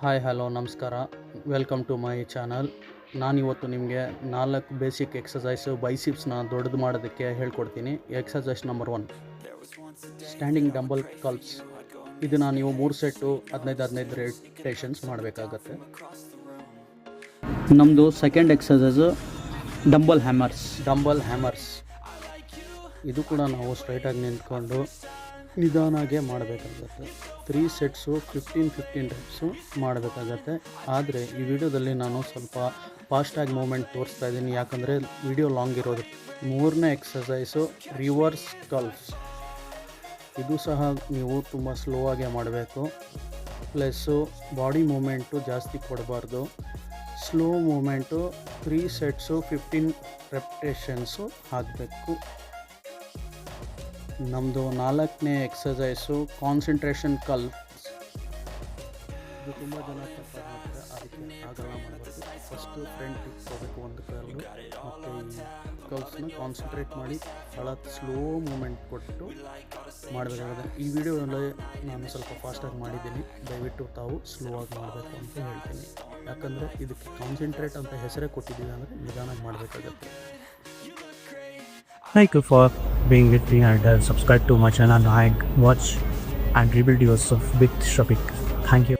Hi hello ನಮಸ್ಕಾರ. Welcome to my channel ನಾನಿವತ್ತು ನಿಮಗೆ ನಾಲ್ಕು ಬೇಸಿಕ್ ಎಕ್ಸಸೈಸು ಬೈಸಿಪ್ಸ್ನ ದೊಡ್ಡದು ಮಾಡೋದಕ್ಕೆ ಹೇಳ್ಕೊಡ್ತೀನಿ. Exercise number one standing dumbbell curls ಇದನ್ನು ನೀವು ಮೂರು ಸೆಟ್ಟು ಹದಿನೈದು ಹದಿನೈದು ರೇಟೇಷನ್ಸ್ ಮಾಡಬೇಕಾಗತ್ತೆ. ನಮ್ಮದು second exercise dumbbell hammers dumbbell hammers ಇದು ಕೂಡ ನಾವು ಸ್ಟ್ರೈಟಾಗಿ ನಿಂತ್ಕೊಂಡು ನಿಧಾನಾಗೆ ಮಾಡಬೇಕಾಗತ್ತೆ. Three sets fifteen fifteen types ಮಾಡಬೇಕಾಗತ್ತೆ. ಆದರೆ, ಈ ವಿಡಿಯೋದಲ್ಲಿ ನಾನು ಸ್ವಲ್ಪ ಫಾಸ್ಟಾಗಿ ಮೂಮೆಂಟ್ ತೋರಿಸ್ತಾ ಇದ್ದೀನಿ. ಯಾಕಂದರೆ ವಿಡಿಯೋ ಲಾಂಗ್ ಇರೋದು. ಮೂರನೇ ಎಕ್ಸಸೈಸು ರಿವರ್ಸ್ ಕಲ್ಸ್ ಇದು ಸಹ ನೀವು ತುಂಬ ಸ್ಲೋ ಆಗೇ ಮಾಡಬೇಕು. ಪ್ಲಸ್ಸು ಬಾಡಿ ಮೂಮೆಂಟು ಜಾಸ್ತಿ ಕೊಡಬಾರ್ದು. Slow movement three sets fifteen repetitions ಆಗಬೇಕು ನಮ್ಮದು ನಾಲ್ಕನೇ ಎಕ್ಸಸೈಸು ಕಾನ್ಸಂಟ್ರೇಷನ್ ಕಲ್. ಇದು ತುಂಬ ಜನ ತಪ್ಪಾಗಿ ಅದಕ್ಕೆ ಆಗಲ್ಲ ಮಾಡಬೇಕು. ಫಸ್ಟು ಫ್ರೆಂಡ್ ಹೋಗಬೇಕು ಒಂದು ಕಲ್ಲು ಮತ್ತು ಈ ಕಲ್ಸ್ನ ಕಾನ್ಸಂಟ್ರೇಟ್ ಮಾಡಿ ಭಾಳ ಸ್ಲೋ ಮೂಮೆಂಟ್ ಕೊಟ್ಟು ಮಾಡಬೇಕಾಗುತ್ತೆ. ಈ ವಿಡಿಯೋದಲ್ಲಿ ನಾನು ಸ್ವಲ್ಪ ಫಾಸ್ಟಾಗಿ ಮಾಡಿದ್ದೀನಿ. ದಯವಿಟ್ಟು ತಾವು ಸ್ಲೋ ಆಗಿ ಮಾಡಬೇಕು ಅಂತ ಹೇಳ್ತೀನಿ. ಯಾಕಂದರೆ ಇದಕ್ಕೆ ಕಾನ್ಸಂಟ್ರೇಟ್ ಅಂತ ಹೆಸರೇ ಕೊಟ್ಟಿದ್ದೀನಿ ಅಂದರೆ ನಿಧಾನ ಮಾಡಬೇಕಾಗತ್ತೆ. Thank you for being with me and uh, subscribe to my channel and watch and rebuild yourself with Shafik. Thank you.